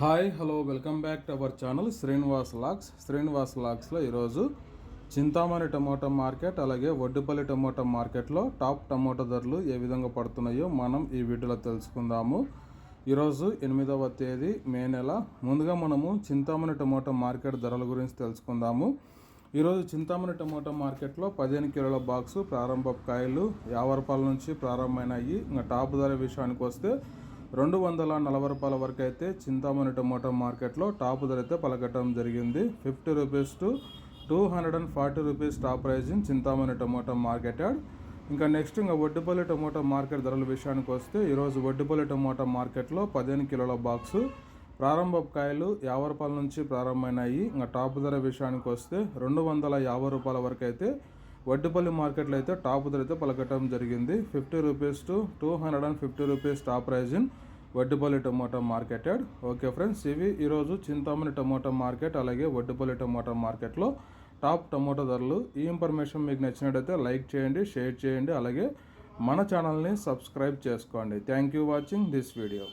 Hi hello welcome back to our channel Srinivas lakhs. Srinivas లాక్స్లో ఈరోజు Chintamani tomato market అలాగే Vaddupalli tomato మార్కెట్లో టాప్ టమోటా ధరలు ఏ విధంగా పడుతున్నాయో మనం ఈ వీడియోలో తెలుసుకుందాము. ఈరోజు ఎనిమిదవ తేదీ మే నెల. ముందుగా మనము చింతామణి టమోటా మార్కెట్ ధరల గురించి తెలుసుకుందాము. ఈరోజు చింతామణి టమోటా మార్కెట్లో పదిహేను కిలోల బాక్సు ప్రారంభ కాయలు యాభై రూపాయల నుంచి ప్రారంభమైనాయి. ఇంకా టాప్ ధర విషయానికి వస్తే రెండు వందల నలభై రూపాయల వరకు అయితే చింతామణి టమోటా మార్కెట్లో టాప్ ధర అయితే పలకటం జరిగింది. Fifty rupees to two hundred and forty rupees top price in Chintamani tomato market yard. ఇంకా నెక్స్ట్ ఇంకా వడ్డుపల్లి టమోటా మార్కెట్ ధరల విషయానికి వస్తే ఈరోజు వడ్డుపల్లి టమోటా మార్కెట్లో పదిహేను కిలోల బాక్సు ప్రారంభ కాయలు యాభై రూపాయల నుంచి ప్రారంభమైనాయి. ఇంకా టాప్ ధర విషయానికి వస్తే రెండు వందల యాభై రూపాయల వరకు అయితే వడ్డుపల్లి మార్కెట్లో అయితే టాప్ ధర అయితే పలకటం జరిగింది. Fifty rupees to two hundred and fifty rupees top price in Vaddupalli tomato market yard. Okay friends ఇవి ఈరోజు చింతామణి టమోటా మార్కెట్ అలాగే వడ్డుపల్లి టమోటా మార్కెట్లో టాప్ టమోటా ధరలు. ఈ ఇన్ఫర్మేషన్ మీకు నచ్చినట్టయితే లైక్ చేయండి షేర్ చేయండి అలాగే మన ఛానల్ని సబ్స్క్రైబ్ చేసుకోండి. Thank you watching this video.